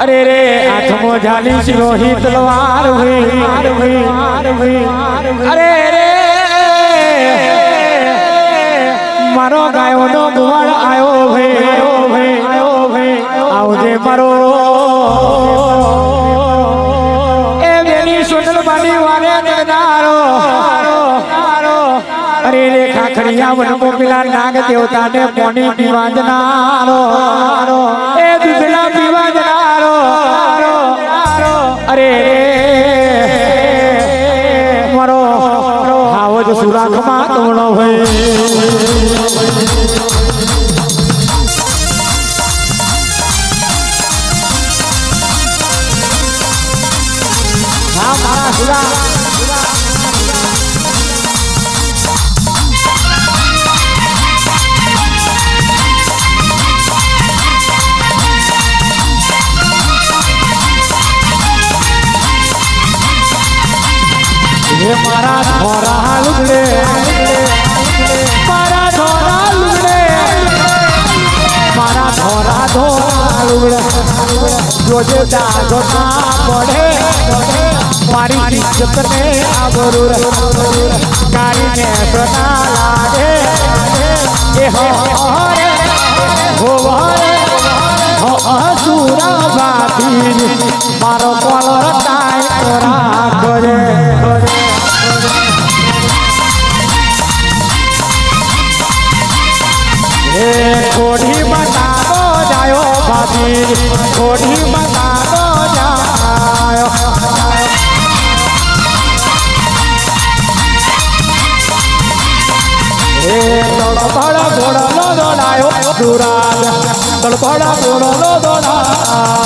અરે રે આઠમો જાલી સિરોહી તલવાર અરે રે, મારો ગાયોનો ગુવાળ આવ્યો ભાઈ. આવજે મારો. એ બેની સોનલ બાની વારે નગનારો અરે રે, ખાખડિયા વન મોકલા નાગ દેવતાને પોની પીવા જનારો એ અરે મારો આવો જ સુરાખમાં હે મારા ધોરા લુગડે. મારા ધોરા લુગડે. મારા ધોરા ધોરા લુગડે. જોજે દાગો ના પડે. મારી ઇજ્જતને આબરૂ કાઢીને સના લાગે. એ હો હો હો અસુરા બાતી મારો કોલર ટાઈટ રાખો રે કોઢી બતાવો જાયો ભાભી કોઢી બતાવો જાયો એ તળપડ ઘોડલો દોડાયો દુરાજ તળપડ ઘોડલો દોડાયો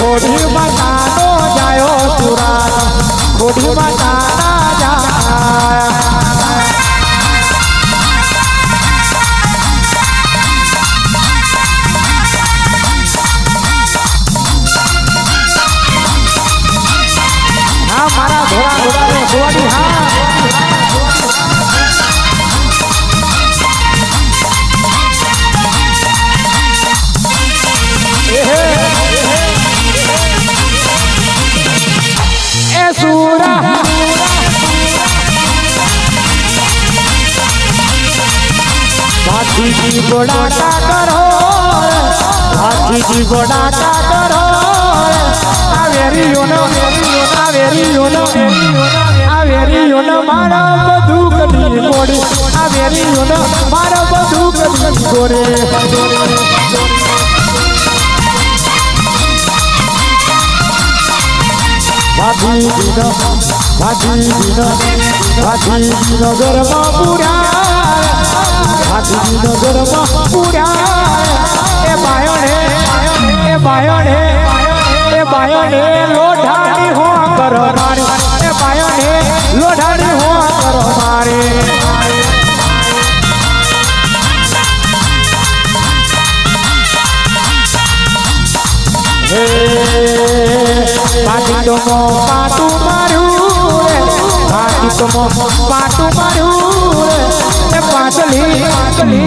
ખોડી માતાનો જાયો સુરાત ખોડી માતાના સુરા હાથીજી ગોડાટા કરો હાથીજી ગોડાટા કરો. આ વેરીઓનો આ વેરીઓનો આ વેરીઓનો મારા બધું કદી ગોડે આ વેરીઓનો મારા બધું કદી ગોડે ભાભીજીનો ભાભીજીનો ભાભીજીનો ગરમાં પૂરા ભાભીજીનો ગરમાં પૂરા એ બાયોને એ બાયોને એ બાયોને લોઢાની હો કરો મારી એ બાયોને લોઢાની હો કરો મારી હે ભાગી તો પાટું મારું ભાગી તો પાટું મારું એ પાછલી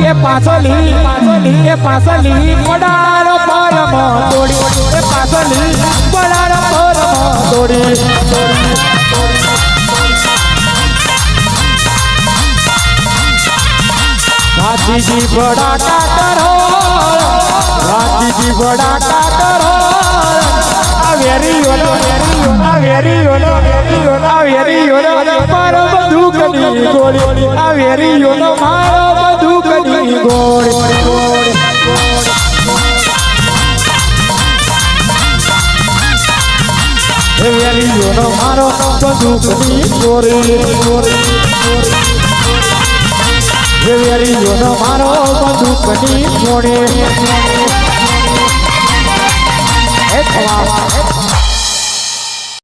એ પાછલી એ પાછલી પડારો પરમ દોડી એ પાછલી પડારો પરમ દોડી ભાતીજી બડાટા કરો ભાતીજી બડાટા કરો વેલીઓનો મારો બંદૂકની ગોરી વેલીઓનો મારો બંદૂકની ગોળી. હે ખવા